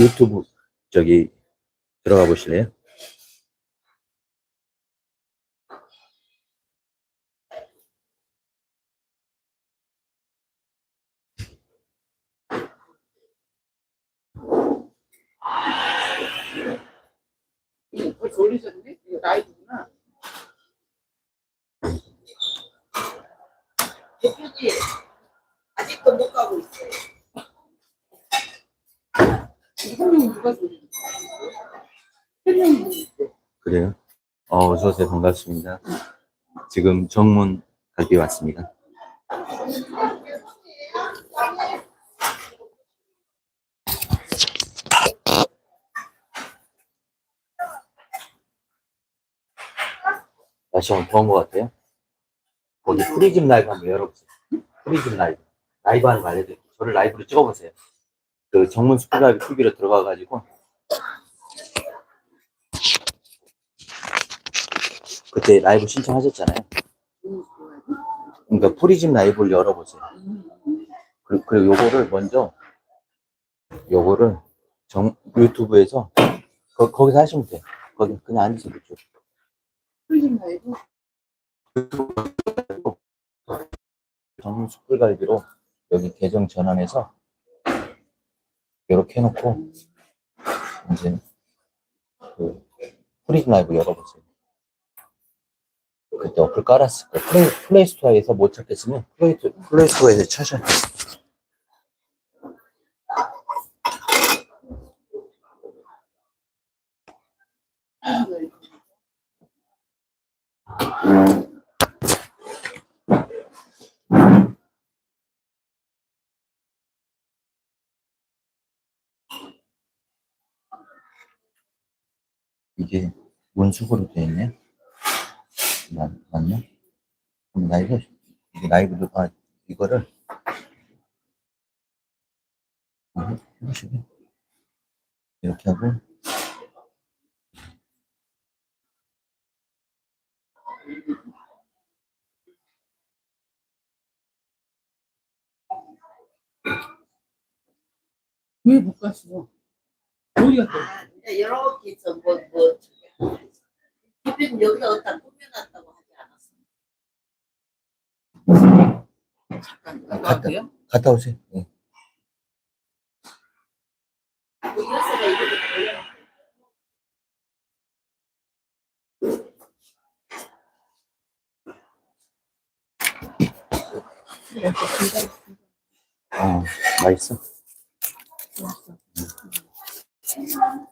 유튜브 저기 들어가 보실래요? 이거 라이브구나. 대표지 아직도 못 가고 있어요. 누가 그래요? 어, 어서오세요. 반갑습니다. 지금 정문 갈비 왔습니다. 날씨 좀 더운 것 같아요. 거기 프리즘 라이브 한번 열어보세요. 프리즘 라이브. 라이브 하는 거 알려드릴게요. 저를 라이브로 찍어보세요. 그 정문 스쿨 라이브 TV로 들어가가지고 그때 라이브 신청하셨잖아요. 그러니까 프리즘 라이브를 열어보세요. 그리고, 그리고 요거를 먼저 요거를 정, 유튜브에서 거, 거기서 하시면 돼요. 거기 그냥 앉으세요. 그쪽. 풀림 라이브. 정문 숯불 갈비로 여기 계정 전환해서 이렇게 해놓고 이제 그 프리즘 라이브 열어보세요. 그때 어플 깔았을 거예요. 플레이, 플레이 스토어에서 못 찾겠으면 플레이, 플레이 스토어에서 찾아요. 이게 문수으로 되어 있네. 맞, 맞나? 그럼 라이브, 이게 라이브도, 아, 이거를, 이거. 이렇게 하고, 왜 못 갔어? 어디 갔어? 아, 이제 이렇게 해서 뭐, 뭐, 대표님 여기다 어디다 꾸며놨다고 하지 않았어? 잠깐 갔다. 나가세요? 갔다 오세요. 예. 뭐 이래서가 이렇게 보여. 어, 맛있어. Thank you.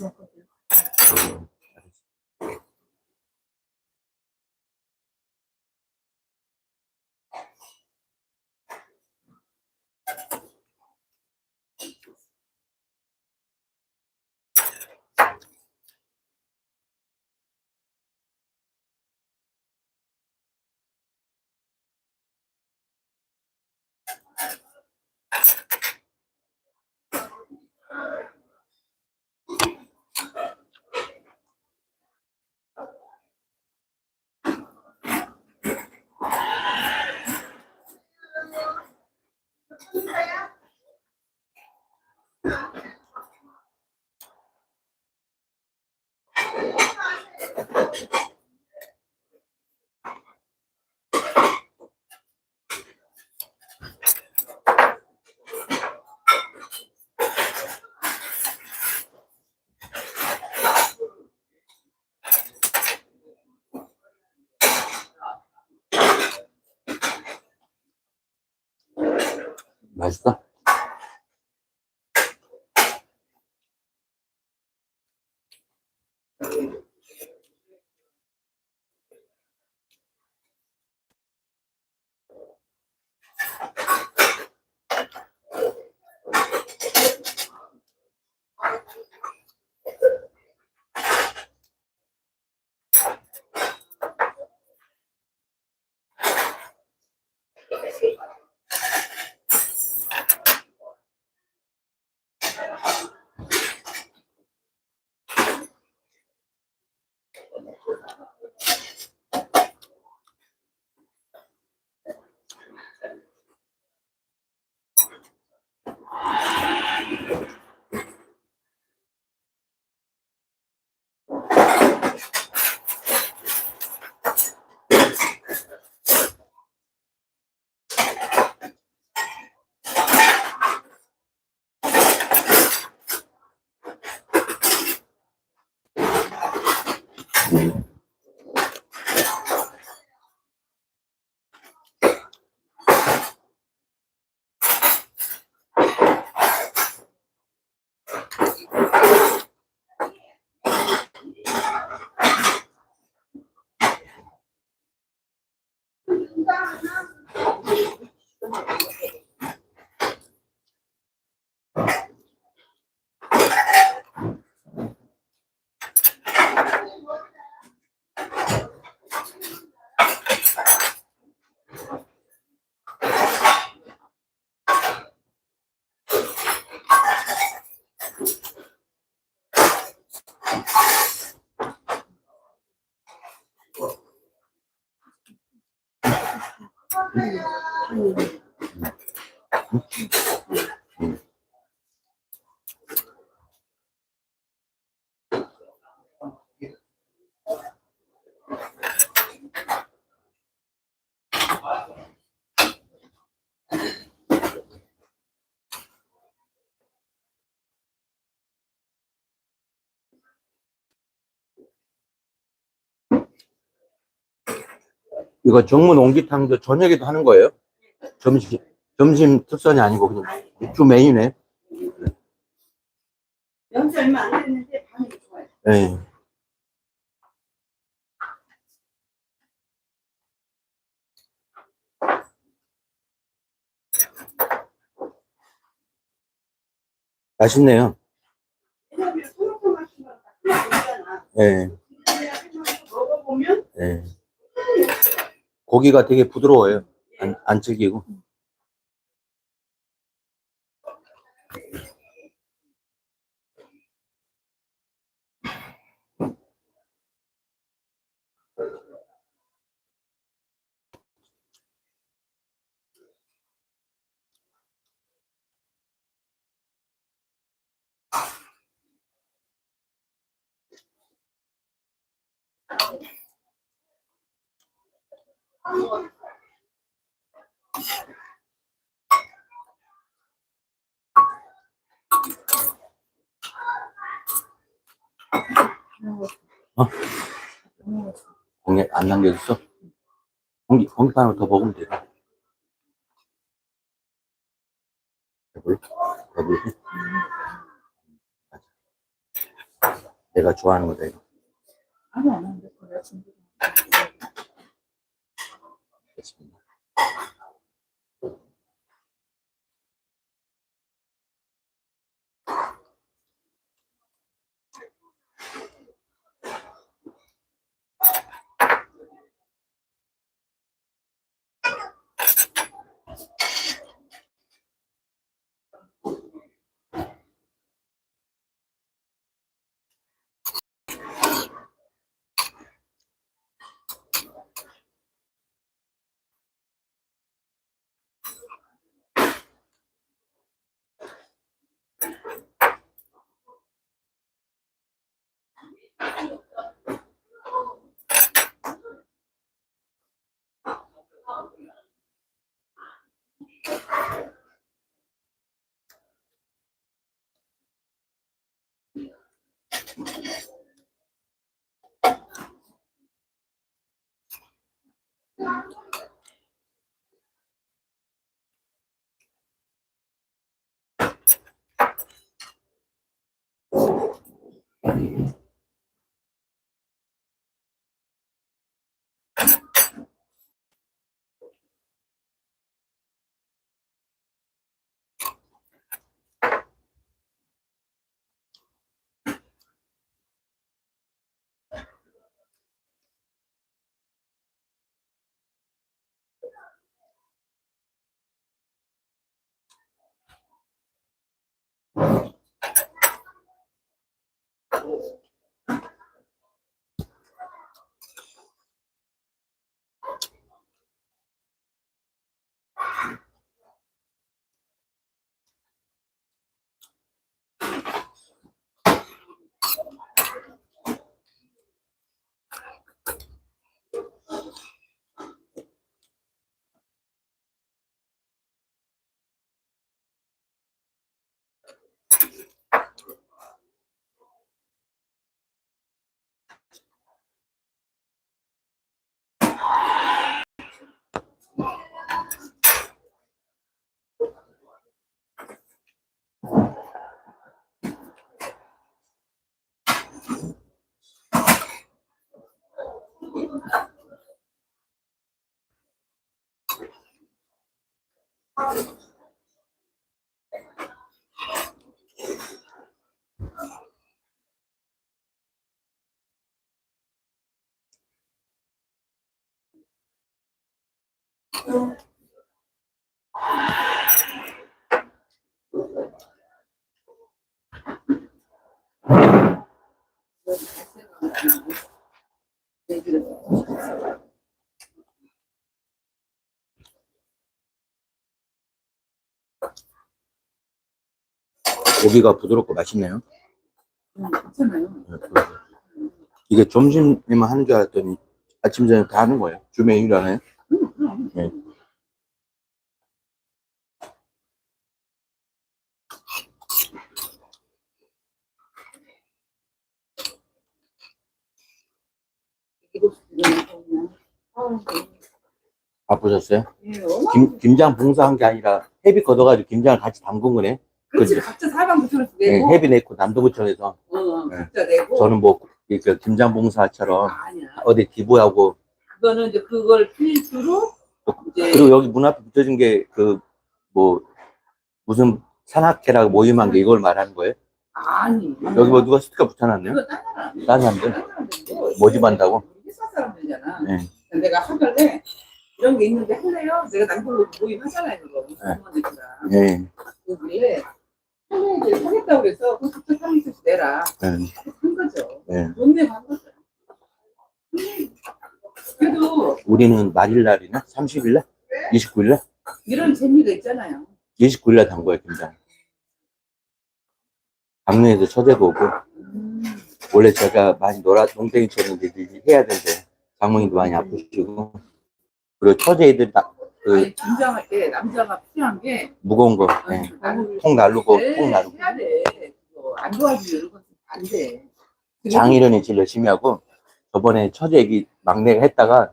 Yes. 맛있어? Peter. 이거 정문 옹기탕도 저녁에도 하는 거예요? 점심, 점심 특선이 아니고 그냥 주 메인에? 연지 얼마 안 됐는데 반응이 좋아요. 예. 맛있네요. 왜냐면. 예, 먹어보면 예. 고기가 되게 부드러워요. 안, 안 질기고. 공에 안 남겨졌어? 공기, 공기판을 더 먹으면 돼. 배불러? 배불러? 내가 좋아하는 거다 이거. 아니 안 하는데 그래 준비. It's 됐 습 니다. 고기가 부드럽고 맛있네요. 음, 괜찮아요. 네, 그래서 이게 점심에만 하는 줄 알았더니 아침 저녁 다 하는 거예요. 주 메뉴를 하나요? 음, 그럼. 네. 아, 바쁘셨어요? 예. 김, 김장 봉사한 게 아니라 헤비 걷어가지고 김장을 같이 담근 거네. 그렇지 그죠. 각자 사방 붙여서 네, 내고. 헤비 내고 남도구청에서 어, 네. 각자 내고. 저는 뭐그 김장 봉사처럼 아니야. 어디 기부하고 그거는 이제 그걸 필두로 이제 그리고 여기 문 앞에 붙여진 게 그 뭐 무슨 산악회라고 모임한 게 이걸 말하는 거예요? 아니. 여기 뭐 누가 스티커 붙여놨네요? 그거 딴 사람. 다른 사람들? 딴 사람들도 모집한다고? 회사 사람들이잖아. 네. 내가 하길래 이런 게 있는데 할래요? 내가 남편으로 모임 하잖아요, 그거. 네. 부모님이랑. 네. 그길 래 할래 이제 하겠다고 그래서 각자 3일씩 내라. 네. 한 거죠. 네. 돈 내고 한 거죠. 그래도 우리는 말일 날이나 30일 날? 29일 날? 이런 재미가 있잖아요. 29일 날 단 거예요, 김장. 처제도 오고, 음, 원래 제가 많이 놀아, 농땡이 쳤는데 이제 해야 되는데, 장모님도 많이 아프시고, 그리고 처제 애들 다, 그, 김장할 때 남자가 필요한 게 무거운 거, 어, 네. 통 나르고, 네, 통 나르고. 해야 돼. 그거 안 도와주면 이런 건안 돼. 장인어른이 제일 열심히 하고, 저번에 처제 애기 막내가 했다가,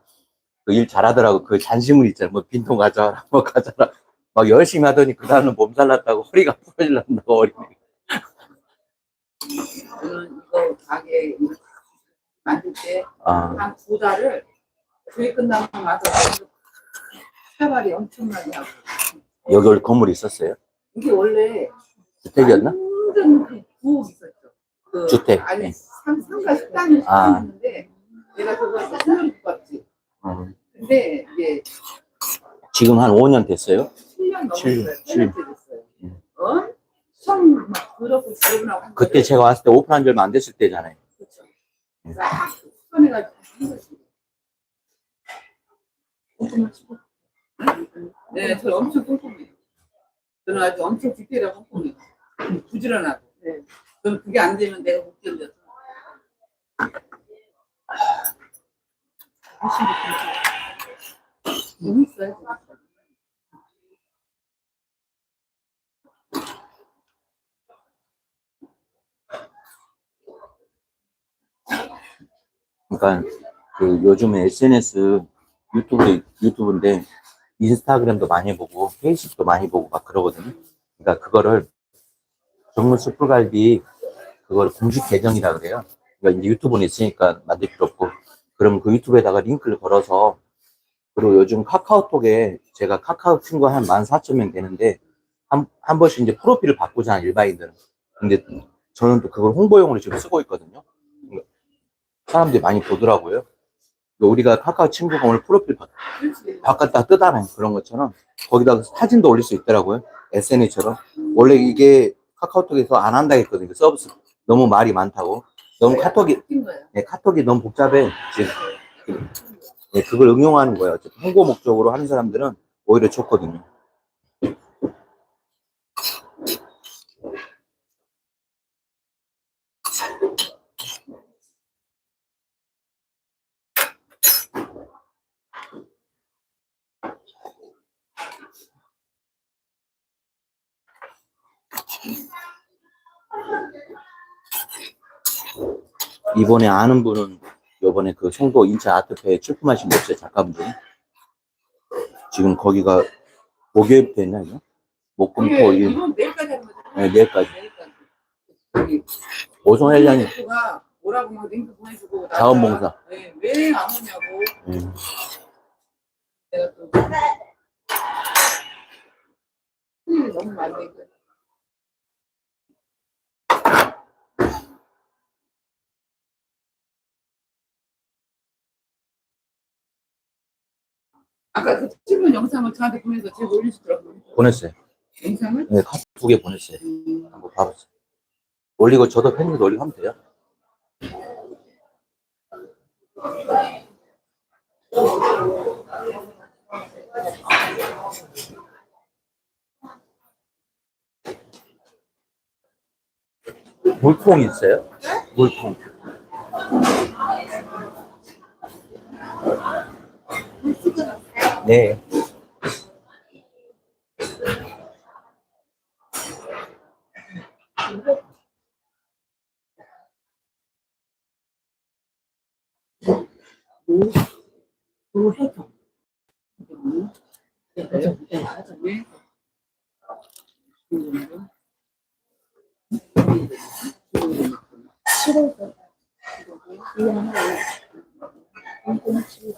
그 일 잘하더라고. 그 잔심을 있잖아. 뭐 빈통 가져와라, 뭐 가져라. 막 열심히 하더니 그 다음은 몸살 났다고 허리가 부러질란다고 어린이. 저는 이거 가게 만들 때 아, 한 두 달을 교육 끝나고 나서 사발이 엄청나게 하고 여기 원래 건물이 있었어요? 이게 원래 주택이었나? 완전 그 부엌 있었죠. 그 주택. 아니 네. 상, 상가 식당이 아. 식당이었는데 내가 못 봤지. 음. 근데 이제 지금 한 5년 됐어요? 7년 칠, 넘었어요. 칠. 8년째 됐어요. 음. 어? 처음 막 지원하고 한 그때 제가 왔을 때 오픈한 지 얼마 안 됐을 때잖아요. 그렇죠. 막 수선해가지고 한 거지. 꼼꼼한 친구. 네, 저 엄청 꼼꼼해요. 저는 아주 엄청 디테일하고 꼼꼼해요. 부지런하고. 네. 저는 그게 안 되면 내가 못 견뎌서. 너무 있어요. 그러니까 그 요즘에 SNS 유튜브 유튜브인데 인스타그램도 많이 보고 페이스북도 많이 보고 막 그러거든요. 그러니까 그거를 정문 숯불갈비 그걸 공식 계정이라 그래요. 그러니까 이제 유튜브는 있으니까 만들 필요 없고 그러면 그 유튜브에다가 링크를 걸어서 그리고 요즘 카카오톡에 제가 카카오 친구 한 14,000명 되는데 한, 한 번씩 이제 프로필을 바꾸잖아 일반인들은. 근데 저는 또 그걸 홍보용으로 지금 쓰고 있거든요. 사람들이 많이 보더라고요. 우리가 카카오 친구가 오늘 프로필 바, 그렇지. 바꿨다 뜨다는 그런 것처럼 거기다가 사진도 올릴 수 있더라고요. SNS처럼. 원래 이게 카카오톡에서 안 한다 했거든요. 서비스 너무 말이 많다고. 너무 카톡이, 웃긴 거야. 네, 카톡이 너무 복잡해. 지금. 네, 그걸 응용하는 거예요. 홍보 목적으로 하는 사람들은 오히려 좋거든요. 이번에 아는 분은 요번에 그 송도 인천 아트페에 출품하신 분 없어요, 작가분들. 지금 거기가 목요일부터 했나, 이거? 목금토, 이게 일, 이건 내일까지 하는 거죠? 네, 내일까지. 내일까지. 여기 오송 회장님, 가 뭐라고 막 링크 보내주고 나가- 자원봉사. 네, 왜안 오냐고 음, 내가 또 일이 너무 많으니까 아까 그 찍은 영상을 저한테 보내서 제가 올리시더라고요 보냈어요. 영상을 네, 카톡 두개 보냈어요. 음, 한번 봐봤어요. 올리고 저도 팬들 올리고 하면 돼요. 물통 있어요? 물통. 네. 그 해통 네, 네, 네. 싫어서 이거 하나에 꽁꽁 치고